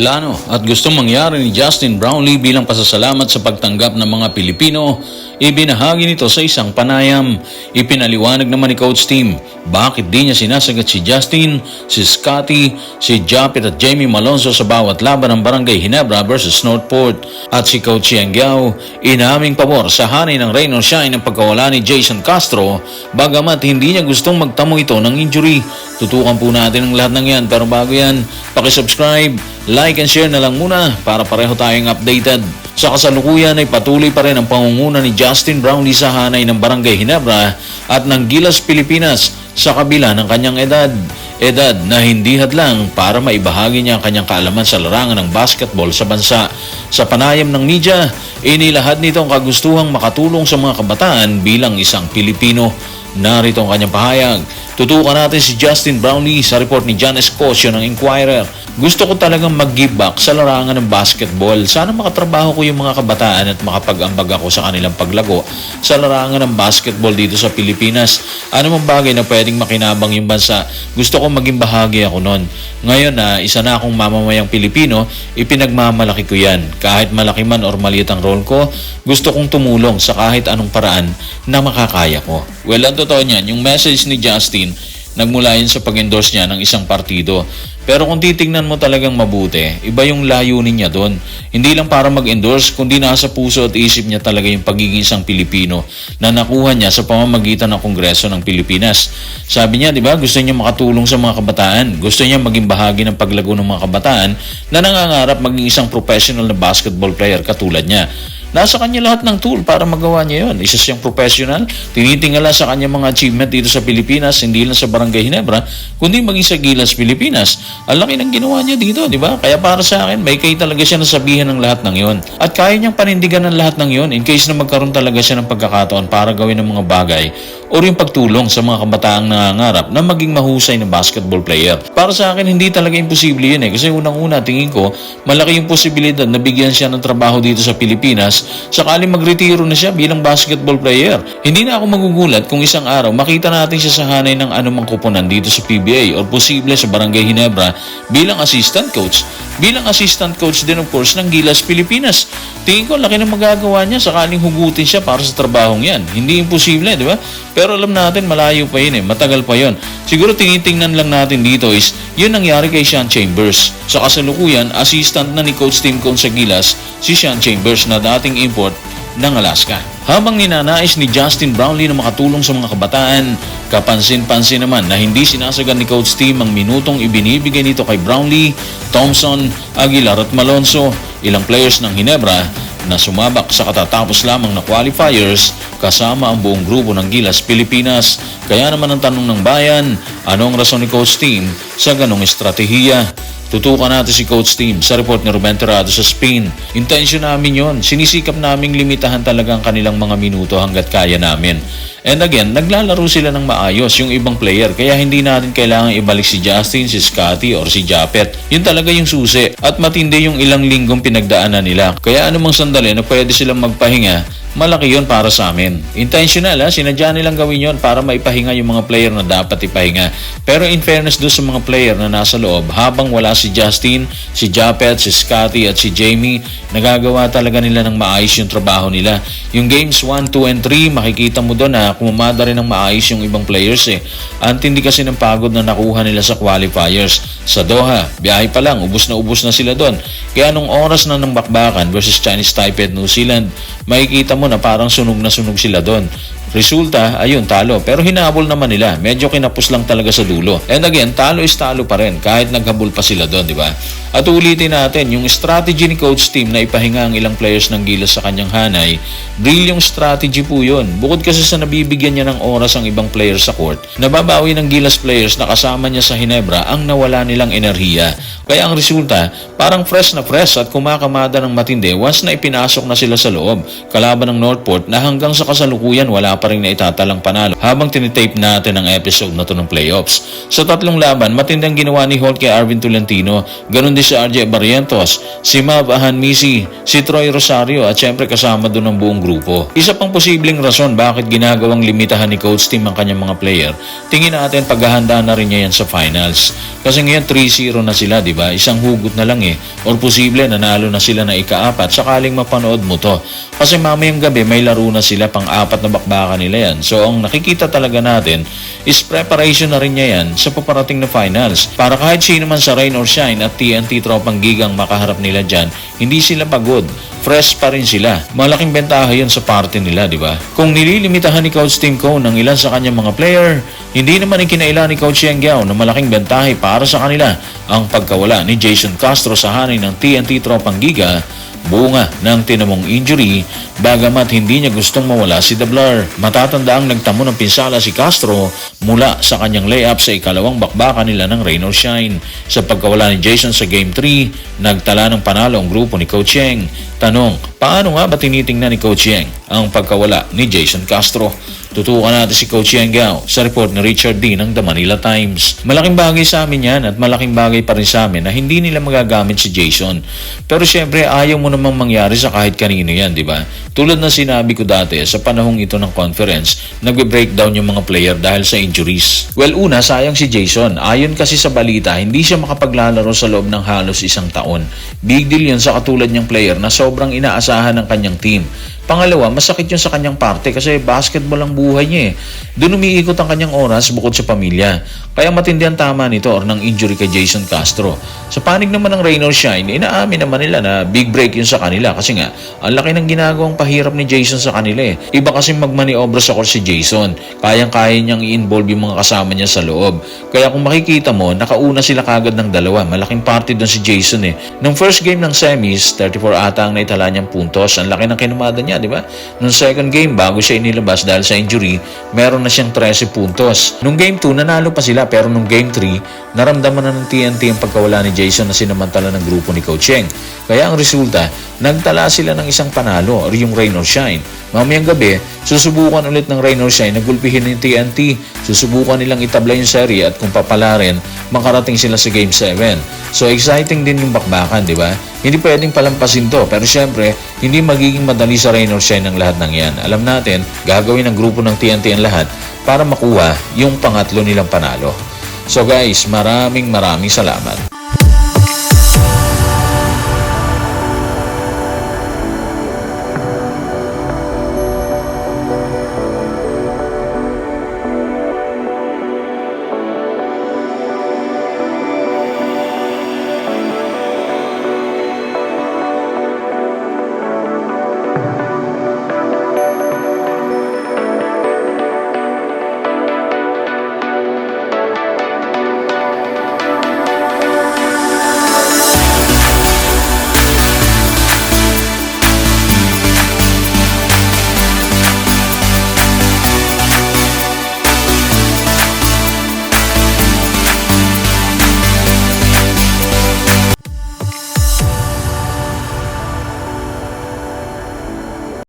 Plano at gustong mangyari ni Justin Brownlee bilang pasasalamat sa pagtanggap ng mga Pilipino, ibinahagi nito sa isang panayam. Ipinaliwanag naman ni Coach Team bakit di niya sinasagat si Justin, si Scotty, si Japit at Jamie Malonzo sa bawat laban ng Barangay Hinebra versus Northport. At si Coach Yang Giao, inaming pabor sa hanay ng rain or shine ng pagkawala ni Jason Castro, bagamat hindi niya gustong magtamo ito ng injury. Tutukan po natin ang lahat ng yan pero bago yan, pakisubscribe, like and share na lang muna para pareho tayong updated. Sa kasalukuyan ay patuloy pa rin ang pangunguna ni Justin Brownlee sa hanay ng Barangay Hinebra at ng Gilas Pilipinas sa kabila ng kanyang edad. Edad na hindi hadlang para maibahagi niya ang kanyang kaalaman sa larangan ng basketball sa bansa. Sa panayam ng media, inilahad nito ang kagustuhang makatulong sa mga kabataan bilang isang Pilipino. Narito ang kanyang pahayag. Tutukan natin si Justin Brownlee sa report ni John Escocio ng Inquirer. Gusto ko talagang mag-give back sa larangan ng basketball. Sana makatrabaho ko yung mga kabataan at makapag-ambag ako sa kanilang paglago sa larangan ng basketball dito sa Pilipinas. Ano mang bagay na pwedeng makinabang yung bansa, gusto ko maging bahagi ako nun. Ngayon na isa na akong mamamayang Pilipino, ipinagmamalaki ko yan. Kahit malaki man or maliit ang role ko, gusto kong tumulong sa kahit anong paraan na makakaya ko. Well, totoo niyan, yung message ni Justin, nagmula yun sa pag-endorse niya ng isang partido. Pero kung titingnan mo talagang mabuti, iba yung layunin niya doon. Hindi lang para mag-endorse, kundi nasa puso at isip niya talaga yung pagiging isang Pilipino na nakuha niya sa pamamagitan ng Kongreso ng Pilipinas. Sabi niya, di ba, gusto niya makatulong sa mga kabataan. Gusto niya maging bahagi ng paglago ng mga kabataan na nangangarap maging isang professional na basketball player katulad niya. Nasa kanya lahat ng tool para magawa niya yon. Isa siyang professional, tinitingala sa kanya mga achievement dito sa Pilipinas, hindi lang sa Barangay Hinebra, kundi maging sa Gilas, Pilipinas. Ang laki ng ginawa niya dito, di ba? Kaya para sa akin, may kay talaga siya nasabihan ng lahat ng yon. At kaya niyang panindigan ng lahat ng yon in case na magkaroon talaga siya ng pagkakataon para gawin ng mga bagay o yung pagtulong sa mga kabataang nangangarap na maging mahusay na basketball player. Para sa akin, hindi talaga imposible yun eh. Kasi unang-una, tingin ko, malaki yung posibilidad na bigyan siya ng trabaho dito sa Pilipinas sakali magretiro na siya bilang basketball player. Hindi na ako magugulat kung isang araw makita natin siya sa hanay ng anumang kuponan dito sa PBA or posible sa Barangay Hinebra bilang assistant coach. Bilang assistant coach din of course ng Gilas Pilipinas. Tingin ko laki ng magagawa niya sakaling hugutin siya para sa trabahong yan. Hindi imposible, di ba? Pero alam natin malayo pa yun eh, matagal pa yun. Siguro tinitingnan lang natin dito is yun nangyari kay Sean Chambers. Sa kasalukuyan, assistant na ni Coach Tim Cone sa Gilas, si Sean Chambers na dating import ng Alaska. Habang ninanais ni Justin Brownlee na makatulong sa mga kabataan, kapansin-pansin naman na hindi sinasagan ni Coach Tim ang minutong ibinibigay nito kay Brownlee, Thompson, Aguilar at Malonzo, ilang players ng Hinebra na sumabak sa katatapos lamang na qualifiers kasama ang buong grupo ng Gilas Pilipinas. Kaya naman ang tanong ng bayan, ano ang rason ni Coach Tim sa ganong estratehiya? Tutukan natin si Coach Team sa report ni Ruben Terrado sa Spain. Intensyon namin yon. Sinisikap naming limitahan talaga ang kanilang mga minuto hanggat kaya namin. And again, naglalaro sila ng maayos yung ibang player kaya hindi natin kailangan ibalik si Justin, si Scotty, or si Japet. Yun talaga yung susi. At matindi yung ilang linggong pinagdaanan nila. Kaya anumang sandali na pwede silang magpahinga, malaki yon para sa amin. Intentional ha, sinadya nilang gawin yon para maipahinga yung mga player na dapat ipahinga. Pero in fairness doon sa mga player na nasa loob, habang wala si Justin, si Japet, si Scotty at si Jamie, nagagawa talaga nila ng maayos yung trabaho nila. Yung games 1, 2, and 3, makikita mo doon na kumamada rin ng maayos yung ibang players eh. Antindi kasi ng pagod na nakuha nila sa qualifiers. Sa Doha, biyahe pa lang, ubus na ubus na sila doon. Kaya nung oras na ng bakbakan versus Chinese Taipei at New Zealand, makikita mo na parang sunog na sunog sila doon. Resulta, ayun, talo. Pero hinabol naman nila. Medyo kinapos lang talaga sa dulo. And again, talo is talo pa rin kahit naghabol pa sila doon, di ba? At ulitin natin, yung strategy ni coach team na ipahinga ang ilang players ng Gilas sa kanyang hanay, brilliant strategy po yun. Bukod kasi sa nabibigyan niya ng oras ang ibang players sa court, nababawi ng Gilas players na kasama niya sa Hinebra ang nawala nilang enerhiya. Kaya ang resulta, parang fresh na fresh at kumakamada ng matindi once na ipinasok na sila sa loob. Kalaban ng Northport na hanggang sa kasalukuyan wala pa rin na itatalang panalo habang tinitape natin ang episode na to ng playoffs. Sa tatlong laban, matindang ginawa ni Holt kay Arvin Tolentino, ganun din si RJ Barrientos, si Mav Ahanmisi, si Troy Rosario at syempre kasama doon ang buong grupo. Isa pang posibleng rason bakit ginagawang limitahan ni Coach Tim ang kanyang mga player, tingin natin paghahanda na rin niya yan sa finals. Kasi ngayon 3-0 na sila, di ba? Isang hugot na lang eh. Or posible nanalo na sila na ikaapat sakaling mapanood mo to. Kasi mamayang gabi may laro na sila pang apat na bakbakan nila yan. So ang nakikita talaga natin is preparation na rin niya yan sa paparating na finals. Para kahit sino man sa rain or shine at TNT tropang gigang makaharap nila dyan, hindi sila pagod. Fresh pa rin sila. Malaking bentaha yun sa party nila, di ba? Kung nililimitahan ni Coach Tim Cone ng ilan sa kanyang mga player, hindi naman ikinailan ni Coach Yang Giao na malaking bentahe para sa kanila ang pagkawala ni Jason Castro sa hanay ng TNT tropang giga bunga ng tinamong injury bagamat hindi niya gustong mawala si Dablar. Matatanda ang nagtamo ng pinsala si Castro mula sa kanyang layup sa ikalawang bakbakan nila ng Rain or Shine. Sa pagkawala ni Jason sa Game 3, nagtala ng panalo ang grupo ni Coach Yang. Tanong, paano nga ba tinitingnan ni Coach Yang ang pagkawala ni Jason Castro? Tutukan natin si Coach Gao sa report ni Richard D ng The Manila Times. Malaking bagay sa amin yan at malaking bagay pa rin sa amin na hindi nila magagamit si Jason. Pero syempre ayaw mo namang mangyari sa kahit kanino yan, di ba? Tulad na sinabi ko dati sa panahong ito ng conference, nagbe-breakdown yung mga player dahil sa injuries. Well, una, sayang si Jason. Ayon kasi sa balita, hindi siya makapaglalaro sa loob ng halos isang taon. Big deal yun sa katulad niyang player na sobrang inaasahan ng kanyang team. Pangalawa, masakit yun sa kanyang parte kasi basketball ang buhay niya eh. Doon umiikot ang kanyang oras bukod sa pamilya. Kaya matindi ang tama nito or ng injury kay Jason Castro. Sa panig naman ng Rain or Shine, inaamin naman nila na big break yun sa kanila kasi nga, ang laki ng ginagawang pahirap ni Jason sa kanila eh. Iba kasi magmaniobra sa court si Jason. Kayang-kaya niyang i-involve yung mga kasama niya sa loob. Kaya kung makikita mo, nakauna sila kagad ng dalawa. Malaking party doon si Jason eh. Nung first game ng semis, 34 ata ang naitala niyang puntos. Ang laki ng kinumada niya, di ba? Nung second game, bago siya inilabas dahil sa injury, meron na siyang 13 puntos. Nung game 2, nanalo pa sila pero nung game 3, naramdaman na ng TNT ang pagkawala ni Jason na sinamantala ng grupo ni Coach Cheng. Kaya ang resulta, nagtala sila ng isang panalo yung rain or shine. Mamayang gabi, susubukan ulit ng rain or shine na gulpihin ng TNT. Susubukan nilang itabla yung serye at kung papalarin, makarating sila sa game 7. So exciting din yung bakbakan, di ba? Hindi pwedeng palampasin to, pero syempre, hindi magiging madali sa rain or shine ng lahat ng yan. Alam natin, gagawin ng grupo ng TNT ang lahat para makuha yung pangatlo nilang panalo. So guys, maraming maraming salamat.